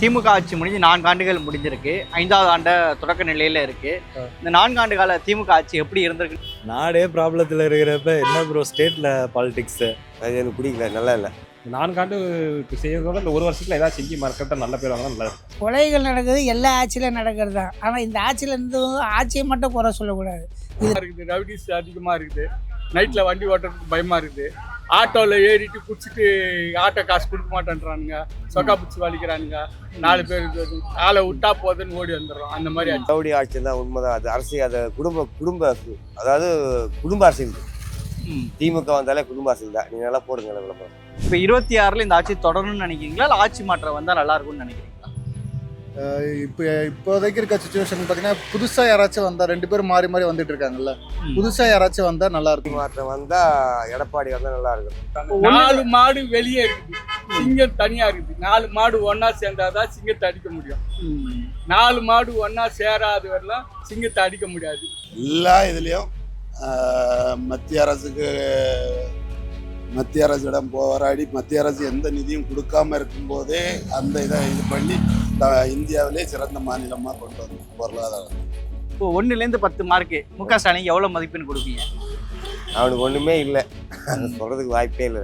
திமுக ஆட்சி முடிஞ்சு நான்கு ஆண்டுகள் முடிஞ்சிருக்கு. ஐந்தாவது ஆண்டு தொடக்க நிலையில இருக்கு. இந்த நான்காண்டு கால திமுக ஆட்சி எப்படி இருந்திருக்கு? நாடே ப்ராப்ளத்தில் இருக்கிறப்ப என்ன ப்ரோ ஸ்டேட்டில் பாலிடிக்ஸு அது எனக்கு பிடிக்கல நல்லா இல்லை. நான்காண்டு செய்யறதோட இந்த ஒரு வருஷத்துல ஏதாவது செஞ்சு மறக்கிறத நல்ல பேர் வாங்கினா நல்லா இருக்கும். கொலைகள் நடக்குது எல்லா ஆட்சியிலும் நடக்கிறது தான். ஆனால் இந்த ஆட்சியில் இருந்து ஆட்சியை மட்டும் குறை சொல்லக்கூடாது. இருக்குது ரவுடிஸ் அதிகமாக இருக்குது. நைட்டில் வண்டி ஓட்டுறதுக்கு பயமாக இருக்குது. ஆட்டோவில் ஏறிட்டு குடிச்சிட்டு ஆட்டோ காசு கொடுக்க மாட்டேன்றானுங்க. சொக்கா பிடிச்சி வலிக்கிறானுங்க. நாலு பேர் ஆளை விட்டா போதுன்னு ஓடி வந்துடுறோம். அந்த மாதிரி ரவுடி ஆட்சி தான் உண்மைதான். அது அரசியல் அது குடும்ப குடும்ப அதாவது குடும்ப அரசியல் திமுக வந்தாலே குடும்ப அரசியல் தான். நீங்க நல்லா போடுங்க விளம்பரம். இப்போ இருபத்தி ஆறுல இந்த ஆட்சி தொடரணும்னு நினைக்கிறீங்களா? இல்லை ஆட்சி மாற்றம் வந்தா நல்லா இருக்கும்னு நினைக்கிறீங்களா இப்போ இப்போதைக்கு இருக்க சுச்சுவேஷன் பார்த்தீங்கன்னா புதுசாக யாராச்சும் வந்தால் ரெண்டு பேரும் மாறி மாறி வந்துட்டு இருக்காங்கல்ல. புதுசாக யாராச்சும் வந்தால் நல்லா இருக்கும். மாற்றம் வந்தா எடப்பாடி வந்தா நல்லா இருக்கும். நாலு மாடு வெளியே இருக்குது சிங்கம் தனியாக இருக்குது நாலு மாடு ஒன்றா சேர்ந்தாதான் சிங்கத்தை அடிக்க முடியும். நாலு மாடு ஒன்றா சேராத வரலாம் சிங்கத்தை அடிக்க முடியாது. எல்லா இதுலேயும் மத்திய அரசுக்கு மத்திய அரசிடம் போராடி மத்திய அரசு எந்த நிதியும் கொடுக்காம இருக்கும்போதே அந்த இதை இது பண்ணி இந்தியாவிலே சிறந்த மாநிலமாக கொண்டு வந்து பொருளாதாரம். இப்போ ஒன்னுலேருந்து பத்து மார்க்கு மு க. ஸ்டாலின் எவ்வளோ மதிப்பெண் கொடுப்பீங்க? அவனுக்கு ஒண்ணுமே இல்லை. சொல்றதுக்கு வாய்ப்பே இல்லை.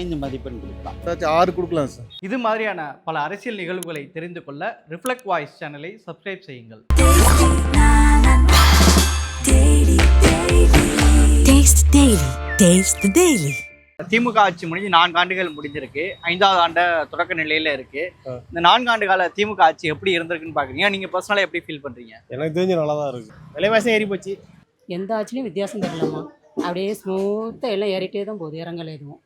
ஐந்து மதிப்பெண் கொடுக்கலாம். ஏதாச்சும் ஆறு கொடுக்கலாம் சார். இது மாதிரியான பல அரசியல் நிகழ்வுகளை தெரிந்து கொள்ள ரிஃப்ளெக்ட் வாய்ஸ் சேனலை சப்ஸ்கிரைப் செய்யுங்கள். Taste Daily. Taste the Daily. DMK ஆட்சி முடிஞ்சு நான்கு ஆண்டுகள் முடிஞ்சிருக்கு. ஐந்தாவது ஆண்டு தொடக்க நிலையில இருக்கு. இந்த நான்காண்டு கால திமுக ஆட்சி எப்படி இருந்திருக்குன்னு பாக்குறீங்க? நீங்க பர்சனலா எப்படி ஃபீல் பண்றீங்க? எனக்கு தெரிஞ்சு நல்லா தான் இருக்கு. விலைவாசி ஏறி போச்சு. எந்த ஆட்சிலையும் வித்தியாசம் தெரியலம்மா. அப்படியே ஸ்மூத்தாக எல்லாம் ஏறிட்டே தான் போகுது. இறங்கல எதுவும்.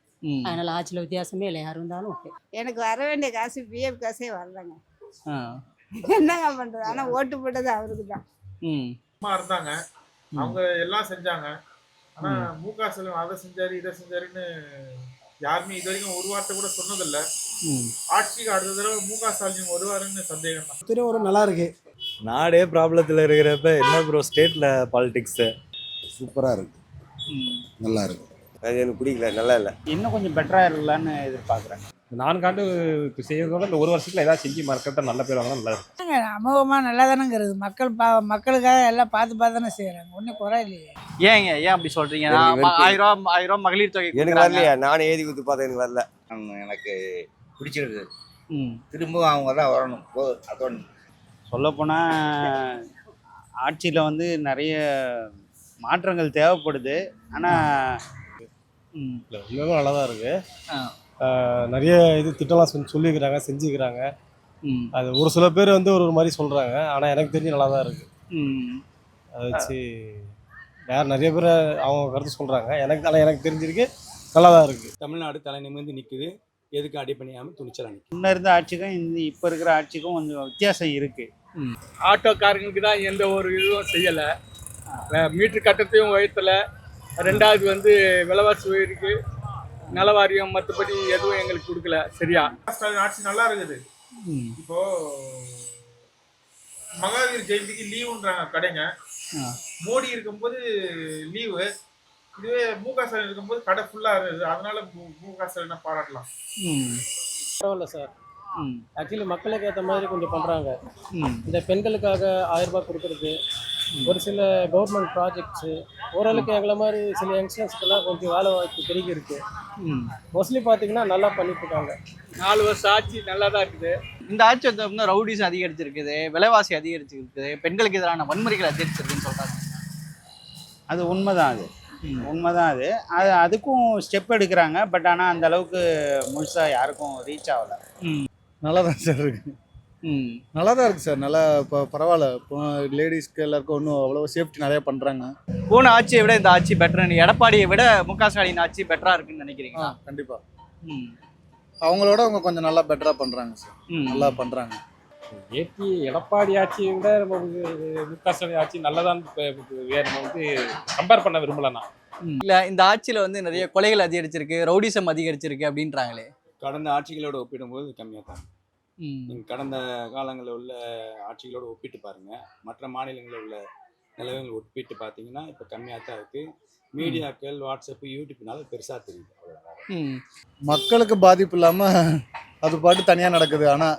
அதனால் ஆட்சியில் வித்தியாசமே இல்லை. யார் இருந்தாலும் ஓகே. எனக்கு வர வேண்டிய காசு பிஎஃப் காசே வரலங்க. என்னங்க பண்ணுறது ஆனால் ஓட்டு போட்டது அவருக்கு தான் இருந்தாங்க. அவங்க எல்லாம் செஞ்சாங்க. ஆனா மு. க ஸ்டாலின் அதை செஞ்சாரு இதை செஞ்சாருன்னு யாருமே இது வரைக்கும் ஒரு வார்த்தை கூட சொன்னதில்ல. ஆட்சிக்கு அடுத்த தடவை மு க ஸ்டாலின் வருவாருன்னு சந்தேகம் தான். திருவாரூர் நல்லா இருக்கு. நாடே ப்ராப்ளத்தில் இருக்கிறப்ப என்ன ப்ரோ ஸ்டேட்டில் பாலிடிக்ஸு சூப்பராக இருக்கு. நல்லா இருக்கு. அது எனக்கு பிடிக்கல நல்லா இல்லை. இன்னும் கொஞ்சம் பெட்டரா இருக்கலாம்னு எதிர்பார்க்குறேன். நான்காண்டு செய்யறதோட இந்த ஒரு வருஷத்துல ஏதாவது செஞ்சு மறக்கிறத நல்ல பேர் வாங்கினா நல்லா இருக்கும். அமோகமாக நல்லா தானேங்கிறது மக்கள் பா மக்களுக்காக எல்லாம் பார்த்து பார்த்து தானே செய்கிறாங்க ஒன்றும் குறை இல்லையே. ஏங்க ஏன் அப்படி வெறுப்பு. ஆயிரம் ஆயிரம் மகளிர் தொகை எனக்கு. வரலையா? நானே ஏதி குத்து பார்த்தேன் எனக்கு வரல. எனக்கு பிடிச்சிருக்கு. ம். திரும்பவும் அவங்க தான் வரணும். போ அதோட சொல்லப்போனால் ஆட்சியில் வந்து நிறைய மாற்றங்கள் தேவைப்படுது. ஆனால் நல்லா தான் இருக்கு. ஆ. ஆஹ் நிறைய இது திட்டம்லாம் சொல்லி சொல்லியிருக்கிறாங்க செஞ்சுக்கிறாங்க ம். அது ஒரு சில பேர் வந்து ஒரு ஒரு மாதிரி சொல்கிறாங்க ஆனால் எனக்கு தெரிஞ்சு நல்லா தான் இருக்கு. ம். அதை வச்சு வேற நிறைய பேர் அவங்க கருத்து சொல்கிறாங்க எனக்கு ஆனால் எனக்கு தெரிஞ்சிருக்கு நல்லா தான் இருக்கு. தமிழ்நாடு தலை நிமிர்ந்து நிற்குது எதுக்கு அடிப்பணியாமல் துணிச்சல் அணி முன்ன இருந்த ஆட்சிக்கும் இந்த இப்போ இருக்கிற ஆட்சிக்கும் கொஞ்சம் வித்தியாசம் இருக்குது ஆட்டோக்காரங்களுக்கு தான் எந்த ஒரு இதுவும் செய்யலை. மீட்ரு கட்டத்தையும் உயர்த்தலை. ரெண்டாவது வந்து விலைவாசி உயருக்கு நலவாரியம் மற்றபடி எதுவும் எங்களுக்கு கொடுக்கல சரியா ஸ்டாலின் ஆட்சி நல்லா இருக்குது. இப்போ மகாவீர் ஜெயந்திக்கு லீவுன்றாங்க கடைங்க. மோடி இருக்கும்போது லீவு இதுவே மு க ஸ்டாலின் இருக்கும்போது கடை ஃபுல்லாக இருக்குது அதனால மு- க ஸ்டாலினை பாராட்டலாம். பரவாயில்ல சார். ஆக்சுவலி மக்களுக்கு ஏற்ற மாதிரி கொஞ்சம் பண்ணுறாங்க. இந்த பெண்களுக்காக ஆயிரம் ரூபாய் கொடுக்குறது ஒரு சில கவர்மெண்ட் ப்ராஜெக்ட்ஸு ஓரளவுக்கு எங்களை மாதிரி சில யங்ஸ்டர்ஸ்க்கெல்லாம் கொஞ்சம் வேலை வாய்ப்பு பெருகி இருக்கு ம். மோஸ்ட்லி பார்த்தீங்கன்னா நல்லா பண்ணிட்டு இருக்காங்க நாலு வருஷம் ஆட்சி நல்லா தான் இருக்குது. இந்த ஆட்சி வந்து ரவுடிஸ் அதிகரிச்சிருக்குது விலைவாசி அதிகரிச்சிருக்குது பெண்களுக்கு எதிரான வன்முறைகள் அதிகரிச்சிருக்குன்னு சொல்றாங்க. அது உண்மைதான் அது. உண்மைதான் அது. அது அதுக்கும் ஸ்டெப் எடுக்கிறாங்க பட் ஆனால் அந்த அளவுக்கு முழுசாக யாருக்கும் ரீச் ஆகலை. நல்லா தான் சார் இருக்கு. ம். நல்லா தான் இருக்குது சார். நல்லா இப்போ பரவாயில்ல. இப்போ லேடிஸ்க்கு எல்லாருக்கும் இன்னும் அவ்வளோ சேஃப்டி நிறையா பண்ணுறாங்க போன ஆட்சியை விட இந்த ஆட்சி பெட்டர் எடப்பாடியை விட மு க ஸ்டாலின் ஆட்சி பெட்டரா இருக்குன்னு நினைக்கிறீங்களா? கண்டிப்பாக ம். அவங்களோட அவங்க கொஞ்சம் நல்லா பெட்டராக பண்ணுறாங்க சார். ம். நல்லா பண்ணுறாங்க ஏபி எடப்பாடி ஆட்சியை விட நம்ம மு க ஸ்டாலின் ஆட்சி நல்லதான் வேறு நம்ம வந்து கம்பேர் பண்ண விரும்பல நான் இல்ல இந்த ஆட்சியில வந்து நிறைய கொலைகள் அதிகரிச்சிருக்கு ரவுடிசம் அதிகரிச்சிருக்கு அப்படின்றாங்களே. கடந்த ஆட்சிகளோட ஒப்பிடும்போது கம்மியாக தான். நீங்கள் கடந்த காலங்களில் உள்ள ஆட்சிகளோட ஒப்பிட்டு பாருங்கள் மற்ற மாநிலங்களில் உள்ள நிலவரங்கள் ஒப்பிட்டு பார்த்தீங்கன்னா இப்போ கம்மியாக தான் இருக்குது மீடியாக்கள் வாட்ஸ்அப் யூடியூப்னால பெருசாக தெரியுது. மக்களுக்கு பாதிப்பு இல்லாமல் அது பாட்டு தனியாக நடக்குது. ஆனால்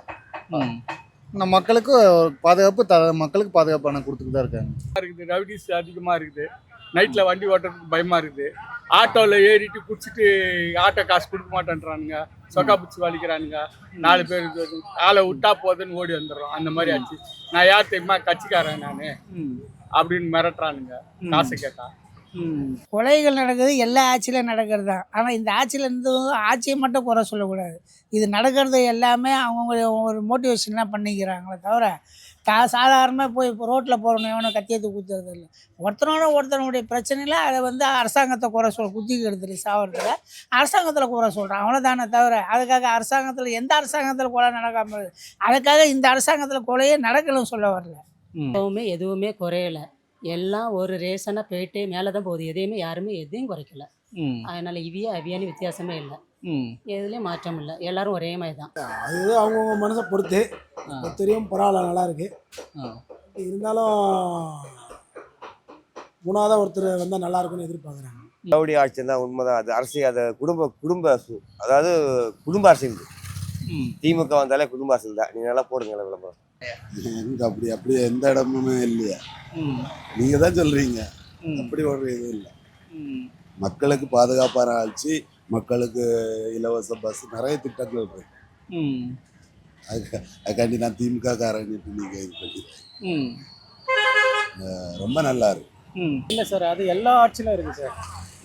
நம்ம மக்களுக்கு ஒரு பாதுகாப்பு த மக்களுக்கு பாதுகாப்பான கொடுத்துட்டு தான் இருக்காங்க. இருக்குது ரவுடிஸ் அதிகமாக இருக்குது. நைட்டில் வண்டி ஓட்டுறதுக்கு பயமாக இருக்குது. ஆட்டோவில் ஏறிட்டு குடிச்சிட்டு ஆட்டோ காசு கொடுக்க மாட்டேன்றானுங்க. சொக்கா பிடிச்சி வலிக்கிறானுங்க. நாலு பேர். ஆளை விட்டா போதுன்னு ஓடி வந்துடுறோம். அந்த மாதிரி ஆச்சு. நான் யார் தெரியுமா? கட்சிக்காரன் நான். அப்படின்னு மிரட்டுறானுங்க. காசு கேட்டா. கொலைகள் நடக்குது எல்லா ஆட்சியிலும் நடக்கிறது தான் ஆனால் இந்த ஆட்சியில் இருந்து ஆட்சியை மட்டும் குறை சொல்லக்கூடாது. இது நடக்கிறது எல்லாமே அவங்க ஒரு மோட்டிவேஷன்லாம் பண்ணிக்கிறாங்களே தவிர தா சாதாரணமாக போய் இப்போ ரோட்டில் போகிறவங்க எவனை கத்தியத்தை குத்துறது இல்லை. ஒருத்தனோட ஒருத்தனுடைய பிரச்சனையில் அதை வந்து அரசாங்கத்தை குறை சொல் குத்திக்கிறது சாவறதுல அரசாங்கத்தில் குறை சொல்கிறான் அவ்வளோதானே தவிர அதுக்காக அரசாங்கத்தில் எந்த அரசாங்கத்தில் கொலை நடக்காமல் இருக்கு. அதுக்காக இந்த அரசாங்கத்தில் கொலையே நடக்கணும்னு சொல்ல வரல. எப்பவுமே எதுவுமே குறையல. எல்லாம் ஒரு ரேஷனாக போயிட்டே மேலே தான் போகுது. எதையுமே யாருமே எதையும் குறைக்கல. அதனால இவிய அவியான்னு வித்தியாசமே இல்லை. எதுலேயும் மாற்றம் இல்லை. எல்லாரும் ஒரே மாதிரி தான் அது அவங்கவுங்க மனசை பொறுத்து. தெரியும் பரவாயில்ல நல்லா இருக்கு. இருந்தாலும் மூணாவதாக ஒருத்தர் வந்தால் நல்லா இருக்கும்னு எதிர்பார்க்குறாங்க. ரவுடி ஆட்சி தான் உண்மைதான். அது அரசியல் அது குடும்ப குடும்ப அதாவது குடும்ப அரசியல். திமுக வந்தாலே குடும்ப அரசியல் தான். நீங்க நல்லா போடுங்க விளம்பரம். எங்க அப்படி அப்படி எந்த இடமுமே இல்லையா. நீங்க தான் சொல்றீங்க. அப்படி ஒரு இது இல்லை. மக்களுக்கு பாதுகாப்பான ஆட்சி மக்களுக்கு இலவச பஸ் நிறைய திட்டங்கள் இருக்கு. அதுக்கு அதுக்காண்டி நான் திமுக காரன் நீங்க இது பண்ணி அஹ் ரொம்ப நல்லா இருக்கு. இல்லை சார் அது எல்லா ஆட்சியிலும் இருக்குது சார்.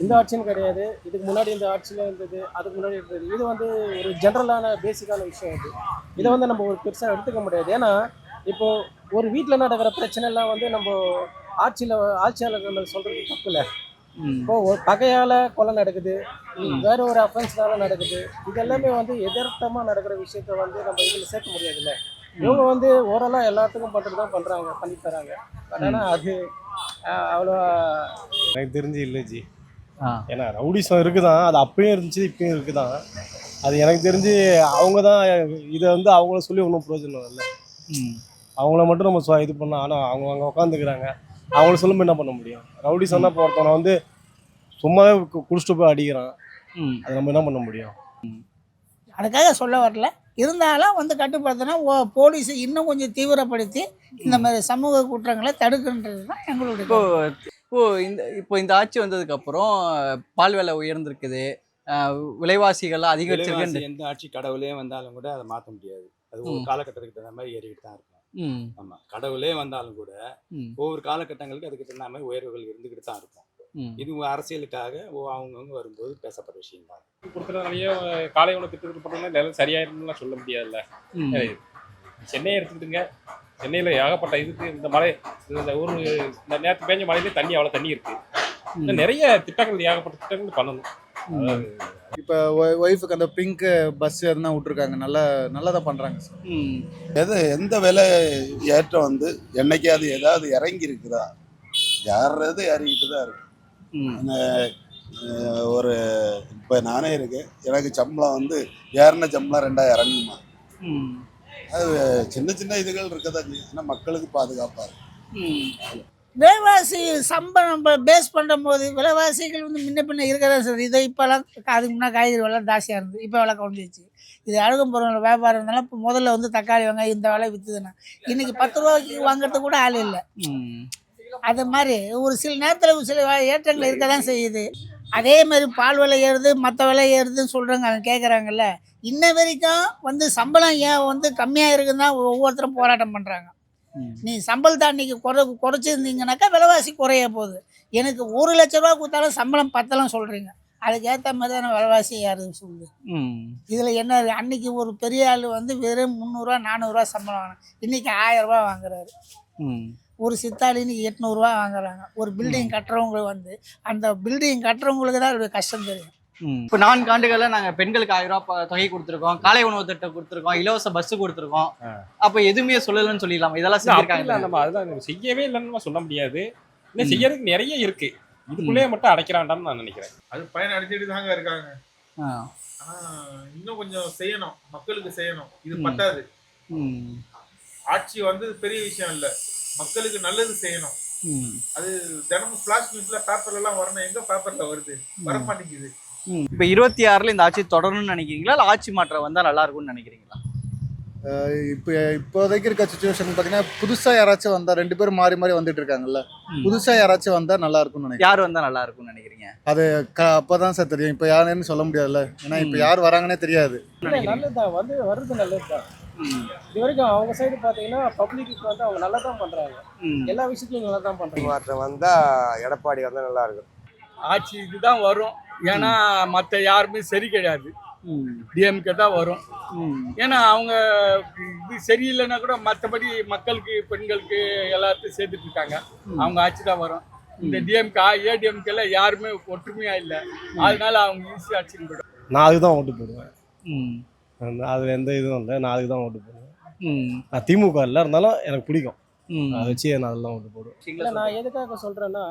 இந்த ஆட்சின்னு கிடையாது. இதுக்கு முன்னாடி இந்த ஆட்சியில் இருந்தது அதுக்கு முன்னாடி இருந்தது. இது வந்து ஒரு ஜென்ரலான பேசிக்கான விஷயம் இது இதை வந்து நம்ம ஒரு பெருசாக எடுத்துக்க முடியாது. ஏன்னா இப்போ ஒரு வீட்டில் நடக்கிற பிரச்சனை எல்லாம் வந்து நம்ம ஆட்சியில் ஆட்சியாளர்கள் சொல்கிறது தப்பு இல்லை. இப்போ ஒரு பகையால் கொலை நடக்குது வேற ஒரு அஃபென்ஸ்னால நடக்குது. இது எல்லாமே வந்து எதிர்த்தமாக நடக்கிற விஷயத்த வந்து நம்ம இதில் சேர்க்க முடியாதுல்ல. இவங்க வந்து ஓரளவு எல்லாத்துக்கும் பண்ணுறது தான் பண்ணுறாங்க பண்ணி தராங்க பட் ஆனால் அது அஹ், அவ்வளோவா எனக்கு தெரிஞ்சு இல்லை ஜி. ஏன்னா ரவுடிசம் இருக்குதான் அது அப்பயும் இருந்துச்சு இப்பயும் இருக்குதான். அது எனக்கு தெரிஞ்சு அவங்க தான் இதை வந்து அவங்கள சொல்லி ஒன்றும் பிரயோஜனம் இல்லை. அவங்கள மட்டும் நம்ம இது பண்ண ஆனால் அவங்க அங்கே உட்காந்துக்கிறாங்க அவங்கள சொல்லும்போது என்ன பண்ண முடியும்? ரவுடிசம்னா இப்போ ஒருத்தவனை வந்து சும்மாவே கு- குடிச்சிட்டு போய் அடிக்கிறான். அது நம்ம என்ன பண்ண முடியும்? அதுக்காக சொல்ல வரல. இருந்தாலும் வந்து கட்டுப்படுத்தினா ஓ போலீஸ் இன்னும் கொஞ்சம் தீவிரப்படுத்தி இந்த மாதிரி சமூக குற்றங்களை தடுக்கின்றது தான் எங்களுடைய இப்போ இப்போ இந்த இப்போ இந்த ஆட்சி வந்ததுக்கு அப்புறம் பால் விலை உயர்ந்திருக்குது. அஹ் விலைவாசிகள் அதிகரிச்சிருக்கு. எந்த ஆட்சி கடவுளே வந்தாலும் கூட அதை மாற்ற முடியாது. அது ஒரு. காலகட்டத்துக்கு தகுந்த மாதிரி ஏறிக்கிட்டு தான் இருக்கும். ஆமா. கடவுளே வந்தாலும் கூட. ஒவ்வொரு காலகட்டங்களுக்கு அதுக்கு தகுந்த மாதிரி உயர்வுகள் இருந்துக்கிட்டு தான் இருக்கும். இது அரசியலுக்காக ஓ- அவங்கவங்க வரும்போது பேசப்படுற விஷயம் தான் கொடுக்குறதுனாலயே காலை உணவு திட்டத்தில் போட்டோம்னா நிலம் சரியாயிரும்லாம் சொல்ல முடியாதுல்ல. சென்னையை எடுத்துக்கிட்டுங்க. சென்னையில் ஏகப்பட்ட இதுக்கு இந்த மழை இந்த ஊர் இந்த நேரத்து பேஞ்ச மழையிலே தண்ணி அவ்வளோ தண்ணி இருக்கு. இன்னும் நிறைய திட்டங்கள் ஏகப்பட்ட திட்டங்கள் பண்ணணும். இப்போ ஒய்ஃபுக்கு அந்த பிங்க் பஸ் எதுனா விட்டுருக்காங்க. நல்லா நல்லா தான் பண்ணுறாங்க சார் எது எந்த விலை ஏற்றம் வந்து என்னைக்காவது ஏதாவது இறங்கி இருக்குதா யாருறது இறங்கிட்டு தான் இருக்கு ஒரு இப்போ நானே இருக்கேன். எனக்கு சம்பளம் வந்து ஏறின சம்பளம் ரெண்டாயிரம் இறங்குமா? அது சின்ன சின்ன இதுகள் இருக்கதான் ஆனால் மக்களுக்கு பாதுகாப்பாக இருக்கும். விலைவாசி சம்பளம் பேஸ் பண்ணும் போது விலைவாசிகள் வந்து முன்ன பின்ன இருக்கிறதா சார் இதை இப்போலாம் அதுக்கு முன்னாடி காய்கறி விலை ஜாஸ்தியாக இருந்தது. இப்போ விலை குறைஞ்சிச்சு இது அழகும் பொருள் வியாபாரம் இருந்தாலும் இப்போ முதல்ல வந்து தக்காளி வெங்காயம் இந்த விலை விற்றுதுன்னா இன்னைக்கு பத்து ரூபாய்க்கு வாங்குறதுக்கு கூட ஆள் இல்லை. அது மாதிரி ஒரு சில நேரத்தில் சில ஏற்றங்கள் இருக்க தான் செய்யுது. அதே மாதிரி பால் விலை ஏறுது மற்ற விலை ஏறுதுன்னு சொல்கிறாங்க அவங்க கேட்குறாங்கல்ல இன்ன வரைக்கும் வந்து சம்பளம் ஏன் வந்து கம்மியாக இருக்குன்னு தான் ஒவ்வொருத்தரும் போராட்டம் பண்ணுறாங்க நீ சம்பளத்தை அன்னைக்கு குறை குறைச்சிருந்தீங்கனாக்கா விலைவாசி குறைய போகுது. எனக்கு ஒரு லட்ச ரூபா கொடுத்தாலும் சம்பளம் பத்தலாம் சொல்கிறீங்க அதுக்கு ஏற்ற மாதிரி தானே விலைவாசி ஏறுது சொல்லுது இதில் என்ன? அன்னைக்கு ஒரு பெரிய ஆள் வந்து வெறும் முந்நூறுரூவா நானூறுரூவா சம்பளம் வாங்கினா இன்னைக்கு ஆயிரம் ரூபாய் வாங்குறாரு. ஒரு சித்தாளி இன்னைக்கு எட்நூறுரூவா வாங்குறாங்க. ஒரு பில்டிங் கட்டுறவங்க வந்து அந்த பில்டிங் கட்டுறவங்களுக்கு தான் கஷ்டம் தெரியும். இப்போ நான்கு ஆண்டுகள்ல நாங்க பெண்களுக்கு ஆயிரம் ரூபாய் தொகை கொடுத்துருக்கோம். காலை உணவு திட்டம் கொடுத்துருக்கோம். இலவச பஸ் கொடுத்துருக்கோம். அப்ப எதுவுமே சொல்லலன்னு சொல்லிடலாம்? இதெல்லாம் செஞ்சிருக்காங்க நம்ம அதுதான் நம்ம செய்யவே இல்லைன்னு சொல்ல முடியாது. இன்னும் செய்யறதுக்கு நிறைய இருக்கு. இதுக்குள்ளேயே மட்டும் அடைக்கிறான்டான்னு நான் நினைக்கிறேன். அது பயன் அடைஞ்சிட்டு தாங்க இருக்காங்க. ஆனா இன்னும் கொஞ்சம் செய்யணும். மக்களுக்கு செய்யணும். இது. பத்தாது. ஆட்சி வந்து பெரிய விஷயம் இல்ல. மக்களுக்கு நல்லது செய்யணும். அது தினமும் ஃபிளாஷ் நியூஸ்ல பேப்பர்ல எல்லாம் வரணும். எங்க பேப்பர்ல வருது? வர மாட்டேங்குது இப்போ இருபத்தி ஆறுல இந்த ஆட்சி தொடரணும்னு நினைக்கிறீங்களா? இல்ல ஆட்சி மாற்றம் வந்தா நல்லா இருக்கும்னு நினைக்கிறீங்களா இப்போ இப்போதைக்கு இருக்க சுச்சுவேஷன் பார்த்தீங்கன்னா புதுசாக யாராச்சும் வந்தால் ரெண்டு பேரும் மாறி மாறி வந்துட்டு இருக்காங்கல்ல. புதுசாக யாராச்சும் வந்தால் நல்லா இருக்கும்னு நினைக்கிறேன். யார் வந்தா நல்லா இருக்கும்னு நினைக்கிறீங்க? அது க அப்போ தான் சார் தெரியும். இப்போ யாருன்னு சொல்ல முடியாதுல்ல. ஏன்னா இப்போ யார் வராங்கன்னே தெரியாது. இல்லை நல்லது தான் வந்து வர்றது நல்லது தான். இது வரைக்கும் அவங்க சைடு பார்த்தீங்கன்னா பப்ளிக்கு வந்து அவங்க நல்லா தான் பண்ணுறாங்க எல்லா விஷயத்துலையும் நல்லா தான் பண்ணுறாங்க மாற்றம் வந்தால் எடப்பாடி வந்தால் நல்லா இருக்கும் ஆட்சி இதுதான் வரும். ஏன்னா மற்ற யாருமே சரி கிடையாது. டிஎம்கே தான் வரும். ஏன்னா அவங்க இது சரியில்லைன்னா கூட மற்றபடி மக்களுக்கு பெண்களுக்கு எல்லாத்தையும் சேர்த்துட்டு இருக்காங்க. அவங்க ஆட்சி தான் வரும். இந்த டிஎம்கே ஏடிஎம்கேல யாருமே ஒற்றுமையா இல்லை. அதனால அவங்க ஈஸி ஆட்சின்னு போயிடும். நான் அதுக்கு தான் ஓட்டு போடுவேன். அதில் எந்த இதுவும் இல்லை. நான் அதுக்கு தான் ஓட்டு போடுவேன். நான் திமுக இல்லை இருந்தாலும் எனக்கு பிடிக்கும். அதை வச்சு நான் அதெல்லாம் ஓட்டு போடுவேன். இல்லை நான் எதுக்காக சொல்கிறேன்னா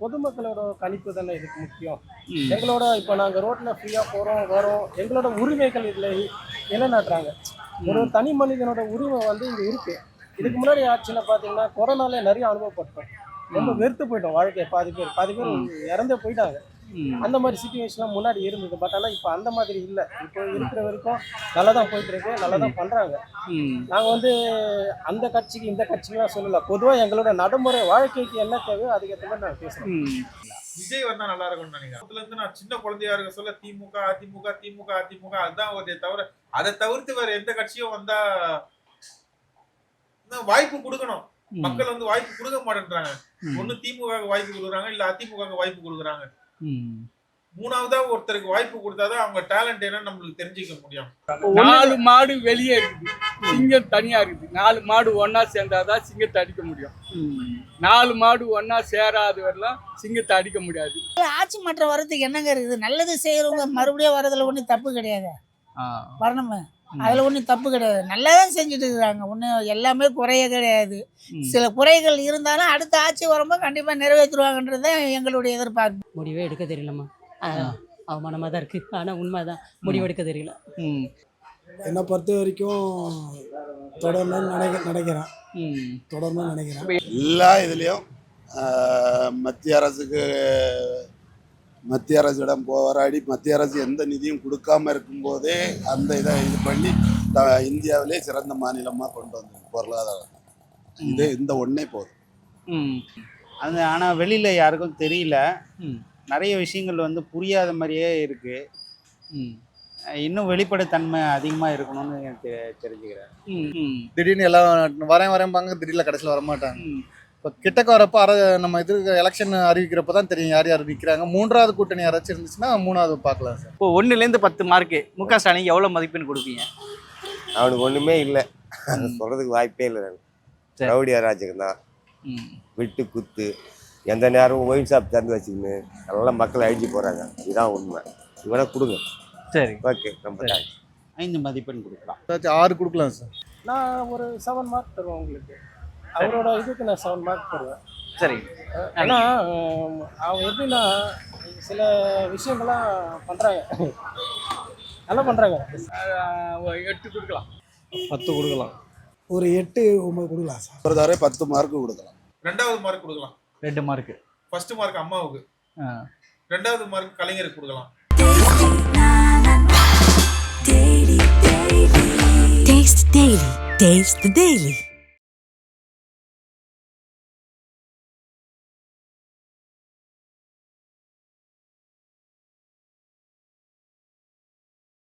பொதுமக்களோட கணிப்பு தானே இதுக்கு முக்கியம். எங்களோட இப்போ நாங்கள் ரோட்டில் ஃப்ரீயாக போகிறோம் வரோம் எங்களோட உரிமைகள் இதில் நிலைநாட்டுறாங்க. ஒரு தனி மனிதனோட உரிமை வந்து இங்கே இருக்கு. இதுக்கு முன்னாடி ஆட்சியில் பார்த்தீங்கன்னா கொரோனால நிறைய அனுபவப்பட்டோம். ரொம்ப வெறுத்து போயிட்டோம் வாழ்க்கையை. பாதி பேர் பாதி பேர் இறந்தே போயிட்டாங்க. அந்த மாதிரி சுச்சுவேஷன்லாம் முன்னாடி இருந்தது. பட் ஆனால் இப்போ அந்த மாதிரி இல்லை. இப்போ இருக்கிற வரைக்கும் நல்லா தான் போயிட்டு இருக்கு. நல்லா தான் பண்ணுறாங்க நாங்கள் வந்து அந்த கட்சிக்கு இந்த கட்சிக்கெலாம் சொல்லலை. பொதுவாக எங்களோட நடைமுறை வாழ்க்கைக்கு என்ன தேவையோ அதுக்கேற்ற மாதிரி நாங்கள் பேசுகிறோம் விஜய் வந்தா நல்லா இருக்கும்னு நினைக்கிறேன். அதுல இருந்து நான் சின்ன குழந்தையா இருக்க சொல்ல திமுக அதிமுக திமுக அதிமுக அதுதான் வருதே தவிர அதை தவிர்த்து வேற எந்த கட்சியும் வந்தா வாய்ப்பு கொடுக்கணும். மக்கள் வந்து வாய்ப்பு கொடுக்க மாட்டேன்றாங்க. ஒண்ணு திமுக வாய்ப்பு கொடுக்குறாங்க இல்ல அதிமுக வாய்ப்பு கொடுக்குறாங்க. மூணாவதா ஒருத்தருக்கு வாய்ப்பு கொடுத்தாதான் அவங்க டேலண்ட் என்னன்னு நம்மளுக்கு தெரிஞ்சுக்க முடியும். நாலு மாடு வெளியே இருக்குது. சிங்கம் தனியா இருக்குது. நாலு மாடு ஒண்ணா சேர்ந்தாதான் சிங்கத்தை அடிக்க முடியும். நாலு மாடு ஒண்ணா சேராத வரலாம் சிங்கத்தை அடிக்க முடியாது. ஆட்சி மாற்றம் வர்றதுக்கு என்னங்க இருக்குது? நல்லது செய்கிறவங்க மறுபடியும் வர்றதுல ஒன்றும் தப்பு கிடையாது. வரணுமே. அதில் ஒன்றும் தப்பு கிடையாது. நல்லா தான் செஞ்சுட்டு இருக்கிறாங்க ஒன்றும் எல்லாமே குறைய கிடையாது. சில குறைகள் இருந்தாலும் அடுத்த ஆட்சி வரும்போது கண்டிப்பாக நிறைவேற்றுவாங்கன்றது தான் எங்களுடைய எதிர்பார்ப்பு. முடிவே எடுக்க தெரியலம்மா. அவமானமாக தான் இருக்குது ஆனால் உண்மை தான் முடிவு எடுக்க தெரியல. என்னை பொறுத்த வரைக்கும் தொடரணும்னு நினைக்க நினைக்கிறேன். தொடரணும்னு நினைக்கிறேன். எல்லா இதுலேயும் மத்திய அரசுக்கு மத்திய அரசிடம் போராடி மத்திய அரசு எந்த நிதியும் கொடுக்காம இருக்கும்போதே அந்த இதை இது பண்ணி த இந்தியாவிலே சிறந்த மாநிலமாக கொண்டு வந்தோம் பொருளாதாரம். இது இந்த ஒன்றே போதும். அது ஆனால் வெளியில் யாருக்கும் தெரியல. நிறைய விஷயங்கள் வந்து புரியாத மாதிரியே இருக்குது இன்னும் வெளிப்படைத்தன்மை அதிகமாக இருக்கணும்னு எனக்கு தெ- தெரிஞ்சுக்கிறேன் திடீர்னு எல்லாம் வரேன் வரேன்பாங்க திடீர்னு கடைசியில் வரமாட்டாங்க. இப்போ கிட்டக்க வரப்போ அர நம்ம இது எலெக்ஷன் அறிவிக்கிறப்போ தான் தெரியும் யார் யார் நிற்கிறாங்க மூன்றாவது கூட்டணி யாராச்சும் இருந்துச்சுன்னா மூணாவது பார்க்கலாம் சார். இப்போ ஒன்றுலேருந்து பத்து மார்க்கு மு க ஸ்டாலின் எவ்வளோ மதிப்பெண் கொடுப்பீங்க? அவனுக்கு ஒன்றுமே இல்லை. சொல்கிறதுக்கு வாய்ப்பே இல்லை சரி. ரவுடி அராஜகம் தான். விட்டு குத்து எந்த நேரமும் ஒயின் ஷாப் திறந்து வச்சுக்கின்னு நல்லா மக்கள் அழிஞ்சு போகிறாங்க இதுதான் உண்மை. இவனை கொடுங்க. சரி. ஓகே ரொம்ப ஐந்து மதிப்பெண் கொடுக்கலாம். ஆறு கொடுக்கலாம் சார். நான் ஒரு செவன் மார்க் தருவேன் உங்களுக்கு. அவரோட இதுக்கு நான் செவன் மார்க் தருவேன் சரி. ஏன்னா அவங்க எப்படின்னா சில விஷயங்கள்லாம் பண்ணுறாங்க நல்லா பண்ணுறாங்க எட்டு கொடுக்கலாம். பத்து கொடுக்கலாம். ஒரு எட்டு ஒன்பது கொடுக்கலாம் சார். ஒரு தடவை பத்து மார்க்கு கொடுக்கலாம். ரெண்டாவது மார்க் கொடுக்கலாம். ரெண்டு மார்க்கு ஃபர்ஸ்ட் மார்க் அம்மாவுக்கு. ரெண்டாவது மார்க் கலைஞருக்கு கொடுக்கலாம். Taste the Daily. Taste the Daily.